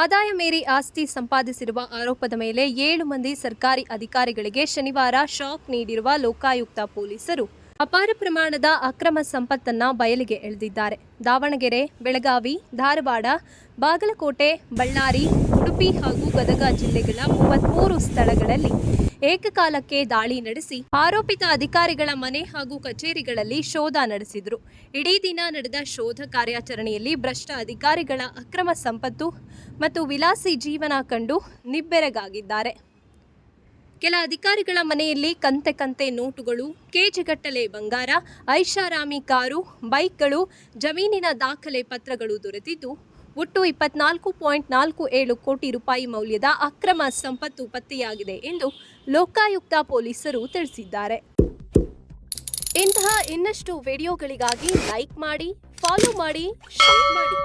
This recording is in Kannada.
ಆದಾಯ ಮೇರಿ ಆಸ್ತಿ ಸಂಪಾದಿಸಿರುವ ಆರೋಪದ ಮೇಲೆ ಏಳು ಮಂದಿ ಸರ್ಕಾರಿ ಅಧಿಕಾರಿಗಳಿಗೆ ಶನಿವಾರ ಶಾಕ್ ನೀಡಿರುವ ಲೋಕಾಯುಕ್ತ ಪೊಲೀಸರು. ಅಪಾರ ಪ್ರಮಾಣದ ಅಕ್ರಮ ಸಂಪತ್ತನ್ನ ಬಯಲಿಗೆ ಎಳೆದಿದ್ದಾರೆ. ದಾವಣಗೆರೆ, ಬೆಳಗಾವಿ, ಧಾರವಾಡ, ಬಾಗಲಕೋಟೆ, ಬಳ್ಳಾರಿ, ಉಡುಪಿ ಹಾಗೂ ಗದಗ ಜಿಲ್ಲೆಗಳ ಮೂವತ್ಮೂರು ಸ್ಥಳಗಳಲ್ಲಿ ಏಕಕಾಲಕ್ಕೆ ದಾಳಿ ನಡೆಸಿ ಆರೋಪಿತ ಅಧಿಕಾರಿಗಳ ಮನೆ ಹಾಗೂ ಕಚೇರಿಗಳಲ್ಲಿ ಶೋಧ ನಡೆಸಿದರು. ಇಡೀ ದಿನ ನಡೆದ ಶೋಧ ಕಾರ್ಯಾಚರಣೆಯಲ್ಲಿ ಭ್ರಷ್ಟ ಅಧಿಕಾರಿಗಳ ಅಕ್ರಮ ಸಂಪತ್ತು ಮತ್ತು ವಿಲಾಸಿ ಜೀವನ ಕಂಡು ನಿಬ್ಬೆರಗಾಗಿದ್ದಾರೆ. ಕೆಲ ಅಧಿಕಾರಿಗಳ ಮನೆಯಲ್ಲಿ ಕಂತೆ ಕಂತೆ ನೋಟುಗಳು, ಕೆಜಿಗಟ್ಟಲೆ ಬಂಗಾರ, ಐಷಾರಾಮಿ ಕಾರು, ಬೈಕ್ಗಳು, ಜಮೀನಿನ ದಾಖಲೆ ಪತ್ರಗಳು ದೊರೆತಿದ್ದು, ಒಟ್ಟು ಇಪ್ಪತ್ನಾಲ್ಕು ಪಾಯಿಂಟ್ ನಾಲ್ಕು ಏಳು ಕೋಟಿ ರೂಪಾಯಿ ಮೌಲ್ಯದ ಅಕ್ರಮ ಸಂಪತ್ತು ಪತ್ತೆಯಾಗಿದೆ ಎಂದು ಲೋಕಾಯುಕ್ತ ಪೊಲೀಸರು ತಿಳಿಸಿದ್ದಾರೆ. ಇಂತಹ ಇನ್ನಷ್ಟು ವಿಡಿಯೋಗಳಿಗಾಗಿ ಲೈಕ್ ಮಾಡಿ, ಫಾಲೋ ಮಾಡಿ, ಶೇರ್ ಮಾಡಿ.